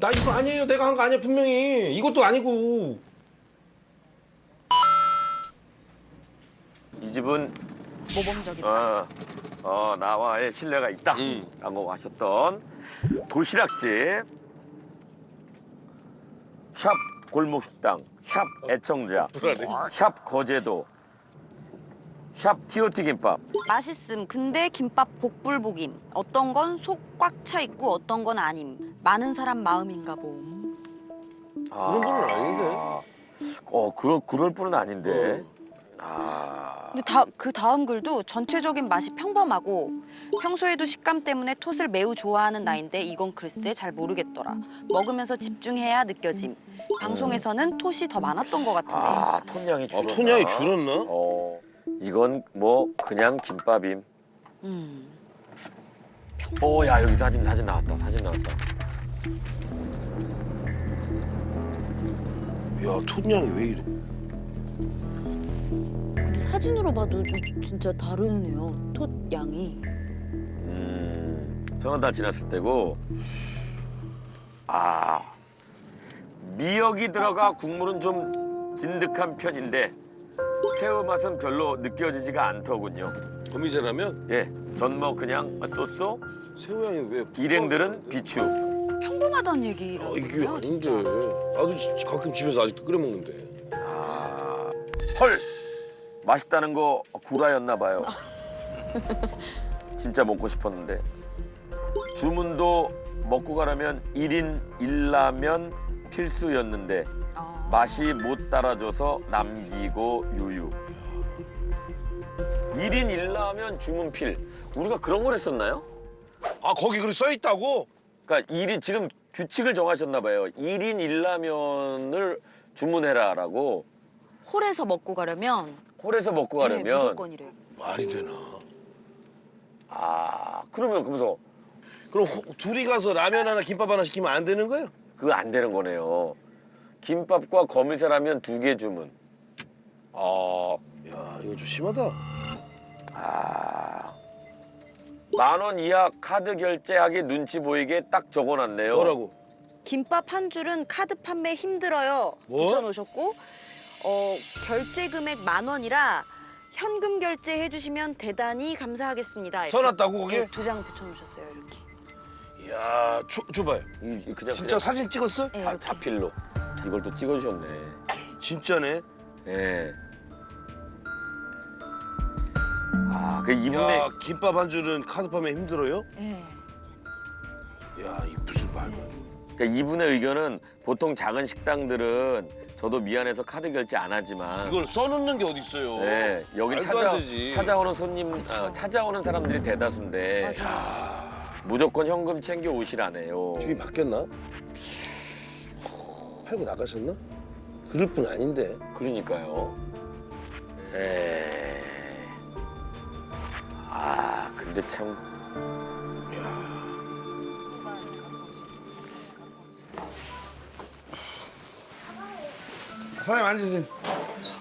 나 이거 아니에요. 내가 한 거 아니야 분명히. 이것도 아니고. 이 집은 모범적이다. 어, 어 나와의 신뢰가 있다. 음. 라고 하셨던 도시락집 샵 골목식당 샵 애청자 샵 거제도 샵 티오티 김밥 맛있음. 근데 김밥 복불복임. 어떤 건 속 꽉 차 있고 어떤 건 아님. 많은 사람 마음인가 봄. 그런 분은 아닌데. 어 그럴 그럴 뿐은 아닌데. 어. 아 근데 다, 그 다음 글도 전체적인 맛이 평범하고 평소에도 식감 때문에 톳을 매우 좋아하는 나인데 이건 글쎄 잘 모르겠더라. 먹으면서 집중해야 느껴짐. 방송에서는 톳이 더 많았던 것 같은데. 아, 톤양이 아, 줄었나? 톤양이 줄었나? 어 이건 뭐 그냥 김밥임. 음. 오, 야 여기 사진 사진 나왔다. 사진 나왔다. 야, 톤양이 왜 이래? 근데 사진으로 봐도 좀 진짜 다르네요. 톳 양이. 음, 서너 달 지났을 때고. 아, 미역이 들어가 국물은 좀 진득한 편인데 새우 맛은 별로 느껴지지가 않더군요. 거미새라면 예, 전 뭐 그냥 쏘쏘. 새우양이 왜? 일행들은 비추. 평범하다는 야, 얘기라고요. 이게 아닌데. 나도 지- 가끔 집에서 아직도 끓여 먹는데. 아, 헐, 맛있다는 거 구라였나 봐요. 진짜 먹고 싶었는데. 주문도 먹고 가라면 1인 1라면 필수였는데 아. 맛이 못 따라줘서 남기고 유유. 1인 1라면 주문 필. 우리가 그런 걸 했었나요? 아, 거기 그렇게 써 있다고? 그러니까 1인 지금 규칙을 정하셨나 봐요. 1인 1라면을 주문해라라고 홀에서 먹고 가려면 홀에서 먹고 네, 가려면 무조건이래요. 말이 되나? 아 그러면 그러면서 그럼 호- 둘이 가서 라면 하나 김밥 하나 시키면 안 되는 거야? 그거 안 되는 거네요. 김밥과 거미새라면 두 개 주문. 어, 야, 이거 좀 심하다. 아, 만 원 이하 카드 결제하기 눈치 보이게 딱 적어놨네요. 뭐라고? 김밥 한 줄은 카드 판매 힘들어요. 뭐? 붙여놓으셨고 어, 결제 금액 만 원이라 현금 결제해 주시면 대단히 감사하겠습니다. 이렇게. 써놨다고, 거기에? 네, 두장 붙여놓으셨어요 이렇게. 야, 줘, 줘봐요. 이- 이 그냥 진짜 사진 찍었어? 네, 자. 자필로 이걸 또 찍어주셨네. 진짜네. 예. 아, 그 이분의 야, 김밥 한 줄은 카드 파면 힘들어요? 네. 야, 이 무슨 말이야? 그러니까 이분의 의견은 보통 작은 식당들은 저도 미안해서 카드 결제 안 하지만 이걸 써놓는 게 어디 있어요? 네, 여기 말도 찾아 되지. 찾아오는 손님 어, 찾아오는 사람들이 대다수인데 무조건 현금 챙겨 오시라네요. 주인 바뀌었나? 팔고 나가셨나? 그럴 뿐 아닌데. 그러니까요. 에. 아, 근데 참 사장님 앉으세요.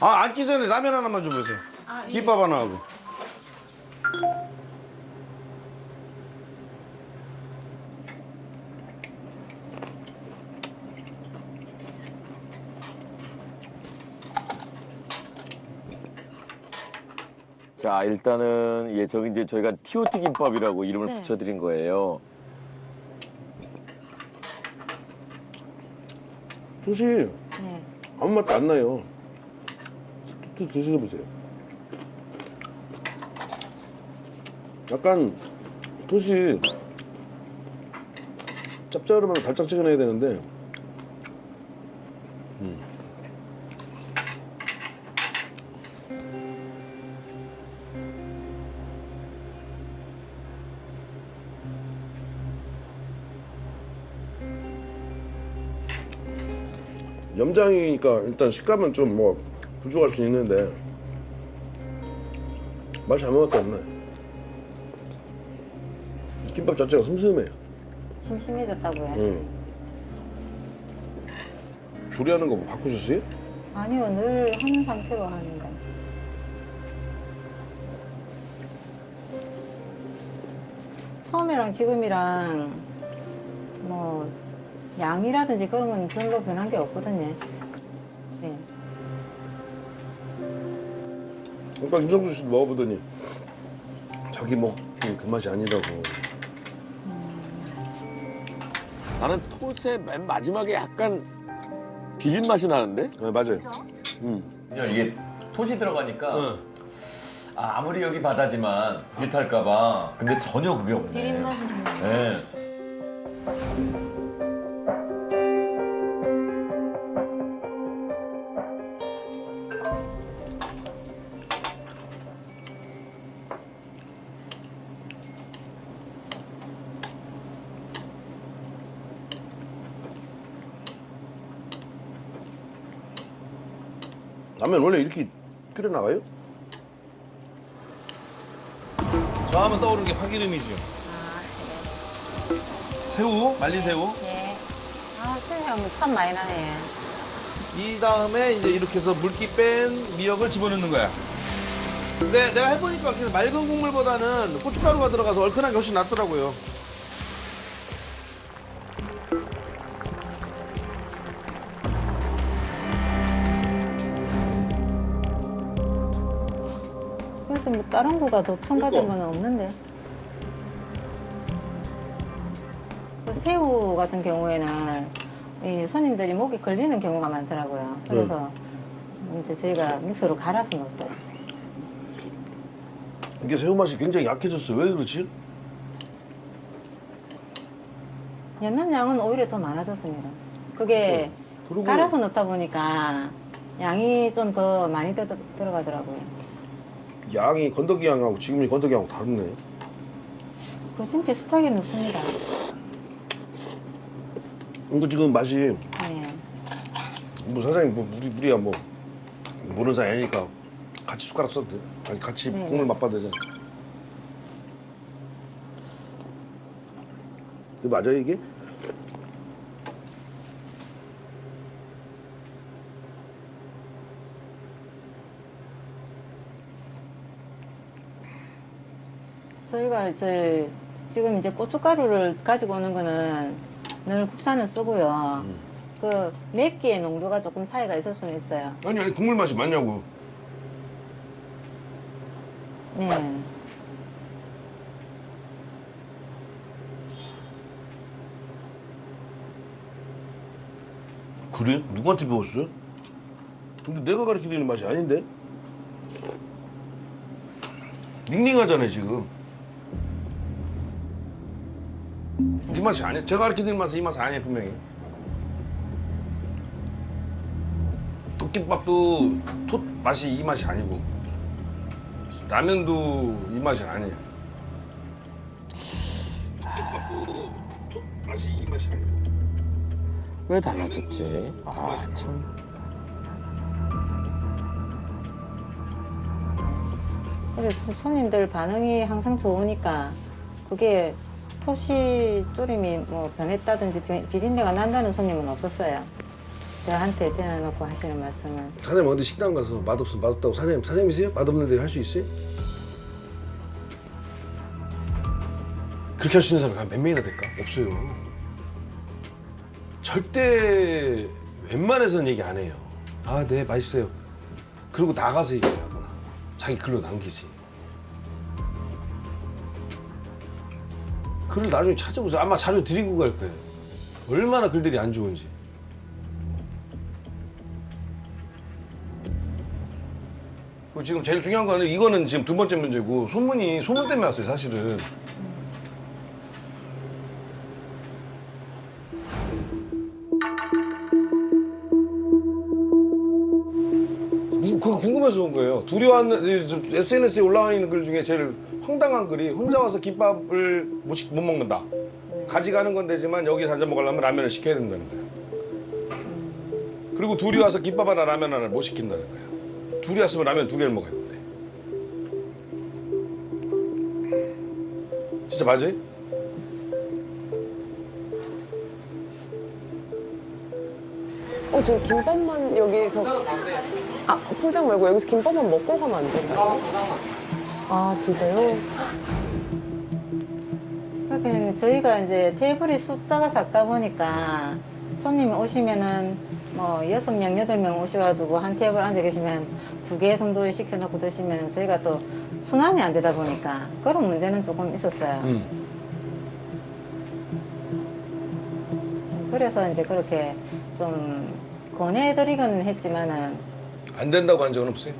아 앉기 전에 라면 하나만 주세요. 김밥 하나 하고. 자, 일단은 예, 저기 이제 저희가 티오티 김밥이라고 이름을 네. 붙여 드린 거예요. 도시 네. 아무 맛도 안 나요. 또, 또 드셔보세요. 약간 도시 짭짤하면 달짝지근해야 되는데 염장이니까 일단 식감은 좀 뭐 부족할 수 있는데 맛잘 먹었다 없네 김밥 자체가 슴슴해 심심해졌다고요? 응. 조리하는 거 뭐 바꾸셨어요? 아니요, 늘 하는 상태로 하는데. 처음이랑 지금이랑 뭐 양이라든지 그런 건 별로 변한 게 없거든요. 네. 그러니까 김성수 씨도 먹어보더니 자기 먹기 그 맛이 아니라고. 나는 톳의 맨 마지막에 약간 비린 맛이 나는데? 네, 맞아요. 그냥 이게 톳이 들어가니까 응. 아, 아무리 여기 바다지만 비릿할까봐 근데 전혀 그게 없네. 비린 맛은 정말. 네. 라면 원래 이렇게 끓여 나가요? 저 하면 떠오르는 게 파기름이죠. 새우, 말린 새우. 네. 아, 새우향 참 많이 나네. 이 다음에 이제 이렇게 해서 물기 뺀 미역을 집어넣는 거야. 근데 내가 해보니까 그래서 맑은 국물보다는 고춧가루가 들어가서 얼큰한 게 훨씬 낫더라고요. 다른 거가 더 첨가된 그러니까. 거는 없는데. 그 새우 같은 경우에는 이 손님들이 목이 걸리는 경우가 많더라고요. 그래서 이제 저희가 믹서로 갈아서 넣었어요. 이게 새우 맛이 굉장히 약해졌어. 왜 그렇지? 연남 양은 오히려 더 많아졌습니다. 그게 그리고 갈아서 넣다 보니까 양이 좀 더 많이 들, 들어가더라고요. 양이 건더기 양하고 지금 이 건더기 양하고 다르네. 그좀 비슷하게 넣습니다. 이거 지금 맛이 네. 뭐 사장님 뭐 물이 물이야 뭐 모르는 사이 아니니까 같이 숟가락 써도 돼. 아니 같이 네. 국물 맛봐도 되잖아. 이거 맞아요 이게? 저희가 이제 지금 이제 고춧가루를 가지고 오는 거는 늘 국산을 쓰고요. 그 맵기의 농도가 조금 차이가 있을 수는 있어요. 아니 아니 국물 맛이 맞냐고. 네. 그래? 누구한테 배웠어? 근데 내가 가르쳐드리는 맛이 아닌데? 닝닝하잖아요 지금 이 맛이 아니야. 제가 가르쳐드리는 맛은 이 맛이 아니에요 분명히. 도끼밥도 톳 맛이 이 맛이 아니고. 라면도 이 맛이 아니에요 도끼밥도 톳 맛이 이 맛이 아니고 왜 달라졌지? 아 참. 그래서 손님들 반응이 항상 좋으니까 그게 토시 조림이 뭐 변했다든지 비- 비린내가 난다는 손님은 없었어요. 저한테 대놔놓고 하시는 말씀은 사장님 어디 식당 가서 맛없으면 맛없다고 사장님 사장님이세요? 맛없는데 할 수 있어요? 그렇게 할 수 있는 사람이 몇 명이나 될까? 없어요. 절대 웬만해서는 얘기 안 해요. 아, 네, 맛있어요. 그리고 나가서 얘기하거나 자기 글로 남기지. 글을 나중에 찾아보세요. 아마 자료 드리고 갈 거예요. 얼마나 글들이 안 좋은지. 그리고 지금 제일 중요한 거는 이거는 지금 두 번째 문제고 소문이 소문 때문에 왔어요 사실은 궁금해서 온 거예요. 왔는 SNS에 올라와 있는 글 중에 제일 황당한 글이 혼자 와서 김밥을 못, 시- 못 먹는다. 가져가는 건 되지만 여기서 앉아 먹으려면 라면을 시켜야 된다는 거예요. 그리고 둘이 와서 김밥 하나 라면 하나를 못 시킨다는 거예요. 둘이 왔으면 라면 두 개를 먹어야 되는데 진짜 맞아요? 어, 저 김밥만 여기서. 아, 포장 말고 여기서 김밥만 먹고 가면 안 될까요? 아, 진짜요? 그냥 저희가 이제 테이블이 숫자가 작다 보니까 손님이 오시면은 뭐 여섯 명 여덟 명 오셔가지고 한 테이블 앉아 계시면 두 개 정도 시켜놓고 드시면 저희가 또 순환이 안 되다 보니까 그런 문제는 조금 있었어요. 음. 그래서 이제 그렇게 좀 권해드리기는 했지만은 안 된다고 한 적은 없어요?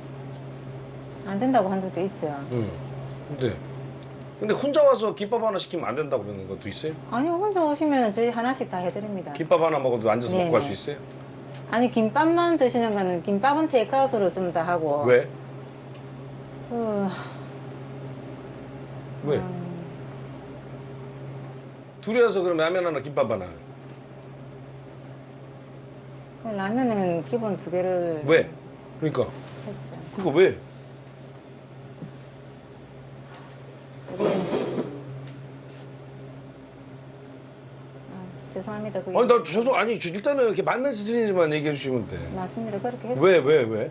안 된다고 한 적도 있죠. 응. 근데 근데 혼자 와서 김밥 하나 시키면 안 된다고 그러는 것도 있어요? 아니요 혼자 오시면 저희 하나씩 다 해드립니다. 김밥 하나 먹어도 앉아서 먹고 갈수 네네. 있어요? 아니 김밥만 드시는 거는 김밥은 테이크아웃으로 좀 다 하고 왜? 그, 왜? 음, 둘이 와서 그럼 라면 하나 김밥 하나 그 라면은 기본 두 개를 왜? 그러니까 했죠. 그거 왜? 아, 죄송합니다. 그게 아니 나 저도 아니 저 일단은 이렇게 맞는 지진이지만 얘기해 주시면 돼. 맞습니다. 그렇게 했어요. 왜 왜 왜?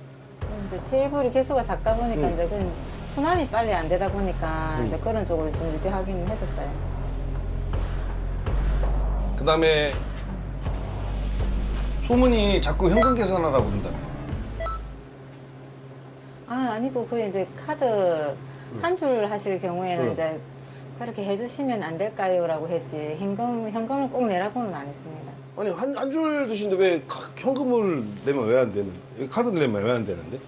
이제 테이블이 개수가 작다 보니까 음. 이제 그 순환이 빨리 안 되다 보니까 음. 이제 그런 쪽으로 좀 유지하기는 했었어요. 그다음에 소문이 자꾸 현금 계산하라고 그런다며. 아 아니고 그 이제 카드 한 줄 하실 경우에는 음. 이제 그렇게 해주시면 안 될까요라고 했지 현금 현금을 꼭 내라고는 안 했습니다. 아니 한 한줄 드시는데 왜 카- 현금을 내면 왜 안 되는? 카드를 내면 왜 안 되는데?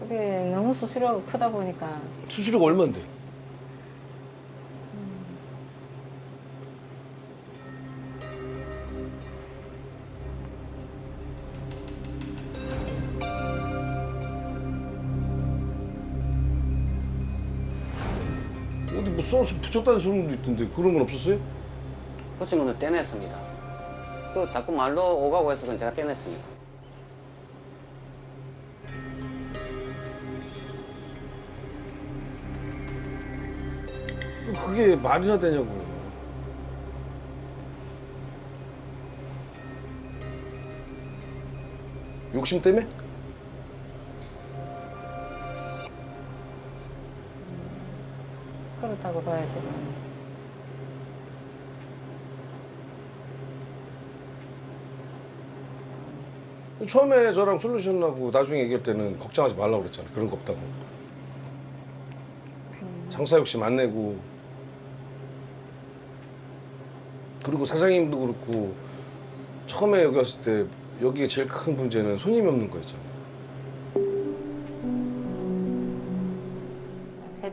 그게 너무 수수료가 크다 보니까 수수료가 얼마인데? 붙였다는 소문도 있던데 그런 건 없었어요? 붙이면 떼냈습니다. 그 자꾸 말로 오가고 해서 그건 제가 떼냈습니다. 그게 말이나 되냐고. 욕심 때문에? 그렇다고 봐야지. 처음에 저랑 솔루션 하고 나중에 얘기할 때는 걱정하지 말라고 그랬잖아. 그런 거 없다고. 장사 욕심 안 내고. 그리고 사장님도 그렇고 처음에 여기 왔을 때 여기에 제일 큰 문제는 손님이 없는 거였잖아.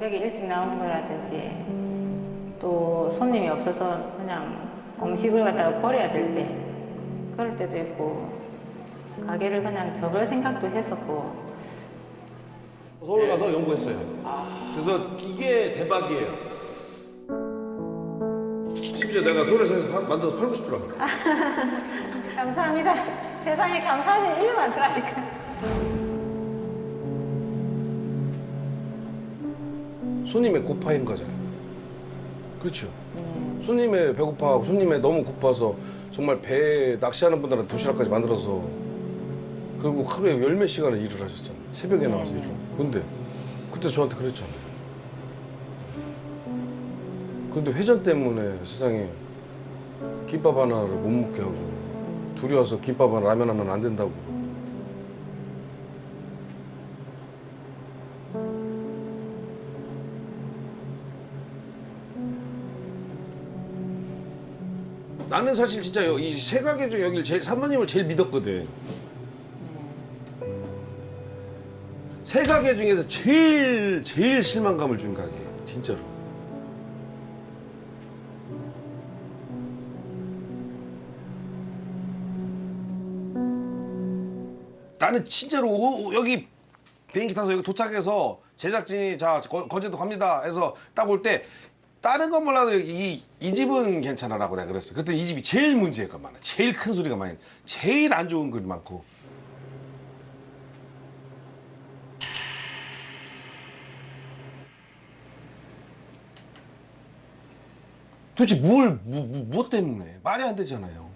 새벽에 일찍 나오는 거라든지 또 손님이 없어서 그냥 음식을 갖다가 버려야 될 때 그럴 때도 있고 가게를 그냥 접을 생각도 했었고 서울 가서 연구했어요. 그래서 이게 대박이에요. 심지어 내가 서울에서 파- 만들어서 팔고 싶더라고. 감사합니다. 세상에 감사하는 일이 많더라니까. 손님의 고파인 거잖아요. 그렇죠. 손님의 배고파, 손님의 너무 고파서 정말 배에 낚시하는 분들한테 도시락까지 만들어서 그리고 하루에 열 몇 시간을 일을 하셨잖아요. 새벽에 나와서 일을. 근데 그때 저한테 그랬잖아요. 근데 회전 때문에 세상에 김밥 하나를 못 먹게 하고 둘이 와서 김밥 하나 라면 하나는 안 된다고 나는 사실 진짜 이세 가게 중에 여기를 제일 사모님을 제일 믿었거든. 세 가게 중에서 제일 제일 실망감을 준 가게 진짜로. 나는 진짜로 오- 오- 여기 비행기 타서 여기 도착해서 제작진이 자 거, 거제도 갑니다 해서 딱 올 때 다른 건 몰라도 이, 이 집은 괜찮아라고 내가 그랬어. 그때 이 집이 제일 문제가 많아. 제일 큰 소리가 많이. 제일 안 좋은 글이 많고. 도대체 뭘, 뭐, 뭐, 뭐 때문에? 말이 안 되잖아요.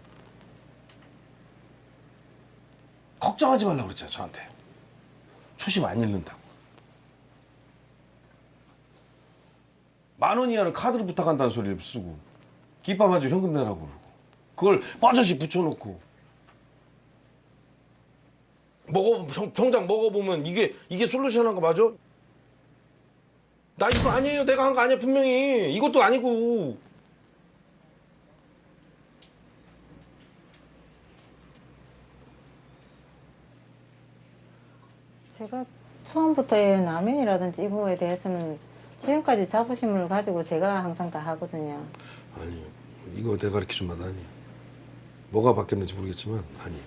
걱정하지 말라고 그랬잖아, 저한테. 초심 안 잃는다고. 만 원 이하는 카드로 부탁한다는 소리를 쓰고 김밥 한 줄 현금 내라고 그러고 그걸 빠져시 붙여놓고. 먹어 정, 정작 먹어보면 이게 이게 솔루션한 거 맞아? 나 이거 아니에요. 내가 한 거 아니야 분명히. 이것도 아니고. 제가 처음부터 이 라면이라든지 이거에 대해서는 지금까지 자부심을 가지고 제가 항상 다 하거든요. 아니 이거 내가 가르쳐 준 맛 아니야 뭐가 바뀌었는지 모르겠지만 아니야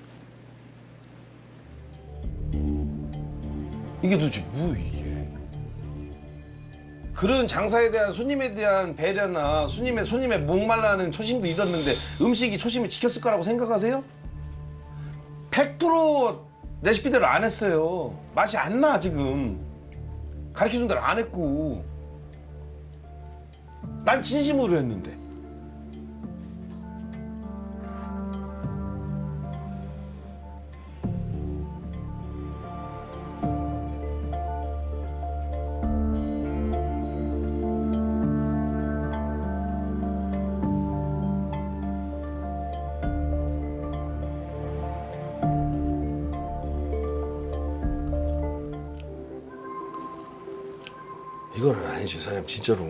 이게 도대체 뭐 이게? 그런 장사에 대한 손님에 대한 배려나 손님의 손님의 목말라는 초심도 잃었는데 음식이 초심을 지켰을 거라고 생각하세요? 100% 레시피대로 안 했어요. 맛이 안 나 지금. 가르쳐준 대로 안 했고 난 진심으로 했는데. 이거는 아니지 사장님. 진짜로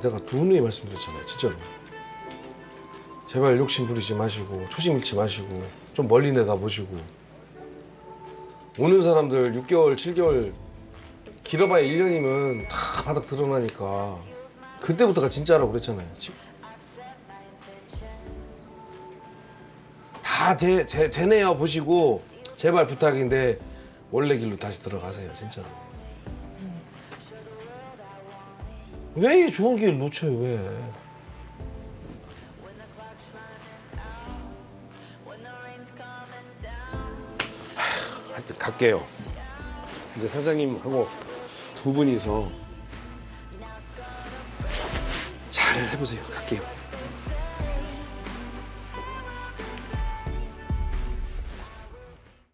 내가 두 분이 말씀드렸잖아요 진짜로. 제발 욕심 부리지 마시고 초심 잃지 마시고 좀 멀리 내다 보시고. 오는 사람들 6개월 7개월 길어봐야 1년이면 다 바닥 드러나니까. 그때부터가 진짜라고 그랬잖아요 지- 다 되, 되, 되네요 보시고 제발 부탁인데 원래 길로 다시 들어가세요 진짜로 왜 이 좋은 기회를 놓쳐요 왜? 하, 하여튼 갈게요. 이제 사장님하고 두 분이서 잘 해보세요